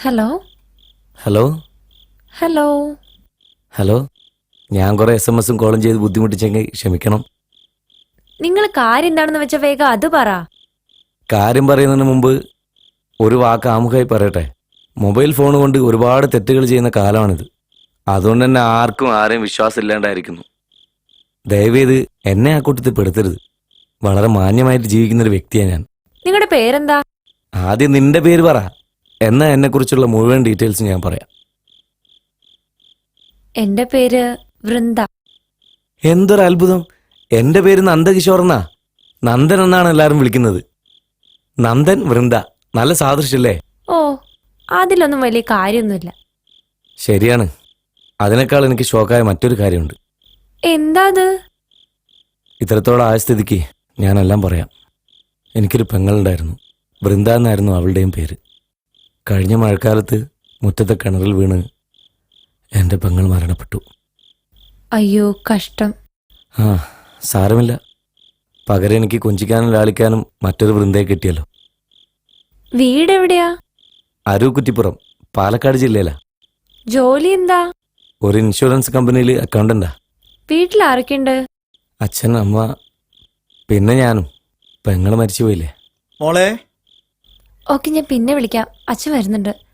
Hello? Hello? Hello? Hello? ഞാൻ കുറെ S M എസും കോളും ചെയ്ത് ബുദ്ധിമുട്ടിച്ചെങ്കിൽ ക്ഷമിക്കണം. നിങ്ങൾ കാര്യം എന്താണെന്ന് വെച്ച വേഗം അത് പറ. കാര്യം പറയുന്നതിന് മുമ്പ് ഒരു വാക്ക് ആമുഖമായി പറയട്ടെ. മൊബൈൽ ഫോൺ കൊണ്ട് ഒരുപാട് തെറ്റുകൾ ചെയ്യുന്ന കാലമാണിത്. അതുകൊണ്ട് തന്നെ ആർക്കും ആരെയും വിശ്വാസം ഇല്ലാണ്ടായിരിക്കുന്നു. ദയവേത് എന്നെ ആ കൂട്ടത്തിൽ പെടുത്തരുത്. വളരെ മാന്യമായിട്ട് ജീവിക്കുന്ന ഒരു വ്യക്തിയാണ് ഞാൻ. നിങ്ങളുടെ പേരെന്താ? ആദ്യം നിന്റെ പേര് പറ. എന്നാ എന്നെക്കുറിച്ചുള്ള മുഴുവൻ ഡീറ്റെയിൽസ് ഞാൻ പറയാം. എന്റെ പേര് വൃന്ദ. എന്തൊരു അത്ഭുതം. എന്റെ പേര് നന്ദകിഷോർ എന്നാ നന്ദൻ എന്നാണ് എല്ലാവരും വിളിക്കുന്നത്. നന്ദൻ വൃന്ദ നല്ല സാദൃശ്യല്ലേ? ഓ അതിലൊന്നും വലിയ കാര്യമൊന്നുമില്ല. ശരിയാണ്. അതിനേക്കാൾ എനിക്ക് ഷോക്കായ മറ്റൊരു കാര്യമുണ്ട്. എന്താ അത്? ഇത്രത്തോളം ആയ സ്ഥിതിക്ക് ഞാനെല്ലാം പറയാം. എനിക്കൊരു പെങ്ങളുണ്ടായിരുന്നു. വൃന്ദ എന്നായിരുന്നു അവളുടെയും പേര്. കഴിഞ്ഞ മഴക്കാലത്ത് മുറ്റത്തെ കിണറിൽ വീണ് എന്റെ പെങ്ങൾ മരണപ്പെട്ടു. അയ്യോ കഷ്ടം. ആ സാരമില്ല. പകരം എനിക്ക് കൊഞ്ചിക്കാനും ലാളിക്കാനും മറ്റൊരു വൃന്ദയെ കിട്ടിയല്ലോ. വീട് എവിടെയാ അരൂക്കുറ്റിപ്പുറം പാലക്കാട് ജില്ലയിലാ. ജോലി എന്താ? ഒരു ഇൻഷുറൻസ് കമ്പനിയിൽ അക്കൗണ്ടന്റാ. വീട്ടിൽ ആരൊക്കെയുണ്ട്? അച്ഛൻ അമ്മ പിന്നെ ഞാനും. പെങ്ങൾ മരിച്ചു പോയില്ലേ മോളെ ഓക്കെ ഞാൻ പിന്നെ വിളിക്കാം. അച്ഛൻ വരുന്നുണ്ട്.